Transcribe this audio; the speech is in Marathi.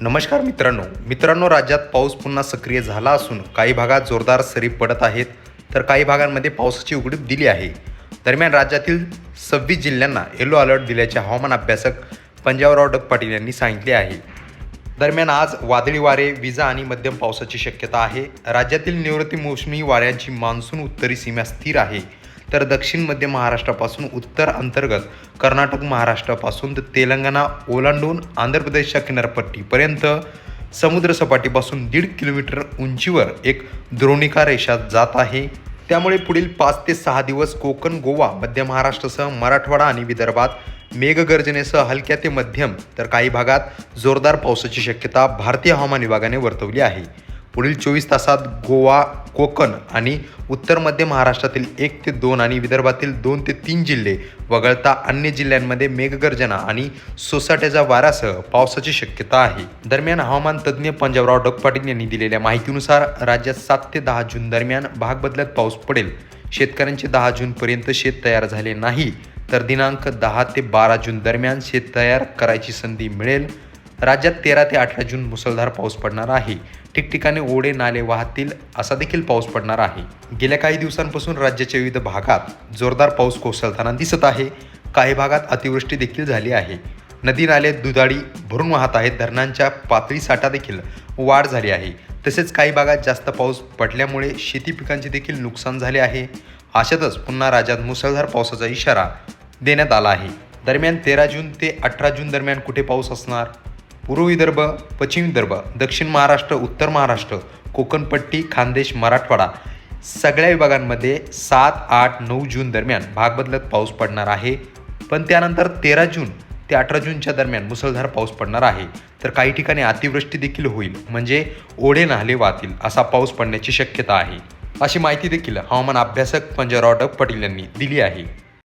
नमस्कार मित्रांनो. मित्रांनो राज्यात पाऊस पुन्हा सक्रिय झाला असून काही भागात जोरदार सरी पडत आहेत तर काही भागांमध्ये पावसाची उघडीप दिली आहे. दरम्यान राज्यातील सव्वीस जिल्ह्यांना येलो अलर्ट दिल्याचे हवामान अभ्यासक पंजाबराव डक पाटील यांनी सांगितले आहे. दरम्यान आज वादळी वारे विजा आणि मध्यम पावसाची शक्यता आहे. राज्यातील निवृत्ती मोसमी वाऱ्यांची मान्सून उत्तरी सीमा स्थिर आहे. तर दक्षिण मध्य महाराष्ट्रापासून उत्तर अंतर्गत कर्नाटक महाराष्ट्रापासून तर तेलंगणा ओलांडून आंध्र प्रदेशच्या किनारपट्टीपर्यंत समुद्रसपाटीपासून दीड किलोमीटर उंचीवर एक द्रोणिका रेषा जात आहे. त्यामुळे पुढील पाच ते सहा दिवस कोकण गोवा मध्य महाराष्ट्रासह मराठवाडा आणि विदर्भात मेघगर्जनेसह हलक्या ते मध्यम तर काही भागात जोरदार पावसाची शक्यता भारतीय हवामान विभागाने वर्तवली आहे. पुढील चोवीस तासात गोवा कोकण आणि उत्तर मध्य महाराष्ट्रातील एक ते दोन आणि विदर्भातील दोन ते तीन जिल्हे वगळता अन्य जिल्ह्यांमध्ये मेघगर्जना आणि सोसाट्याच्या वाऱ्यासह पावसाची शक्यता आहे. दरम्यान हवामान तज्ज्ञ पंजाबराव डगपाटील यांनी दिलेल्या माहितीनुसार राज्यात सात ते दहा जून दरम्यान भाग बदलत पाऊस पडेल. शेतकऱ्यांचे दहा जूनपर्यंत शेत तयार झाले नाही तर दिनांक दहा ते बारा जून दरम्यान शेत तयार करायची संधी मिळेल. राज्यात तेरा ते अठरा जून मुसळधार पाऊस पडणार आहे. ठिकठिकाणी ओढे नाले वाहतील असा देखील पाऊस पडणार आहे. गेल्या काही दिवसांपासून राज्याच्या विविध भागात जोरदार पाऊस कोसळताना दिसत आहे. काही भागात अतिवृष्टी देखील झाली आहे. नदी नाले दुधाडी भरून वाहत आहेत. धरणांच्या पातळी साठा देखील वाढ झाली आहे. तसेच काही भागात जास्त पाऊस पडल्यामुळे शेती पिकांचे देखील नुकसान झाले आहे. अशातच पुन्हा राज्यात मुसळधार पावसाचा इशारा देण्यात आला आहे. दरम्यान तेरा जून ते अठरा जून दरम्यान कुठे पाऊस असणार? पूर्व विदर्भ पश्चिम विदर्भ दक्षिण महाराष्ट्र उत्तर महाराष्ट्र कोकणपट्टी खानदेश मराठवाडा सगळ्या विभागांमध्ये सात आठ नऊ जून दरम्यान भाग बदलत पाऊस पडणार आहे. पण त्यानंतर तेरा जून ते अठरा जूनच्या दरम्यान मुसळधार पाऊस पडणार आहे. तर काही ठिकाणी अतिवृष्टी देखील होईल म्हणजे ओढे नाले वाहतील असा पाऊस पडण्याची शक्यता आहे. अशी माहिती देखील हवामान अभ्यासक पंजाबराव डक पटेल यांनी दिली आहे.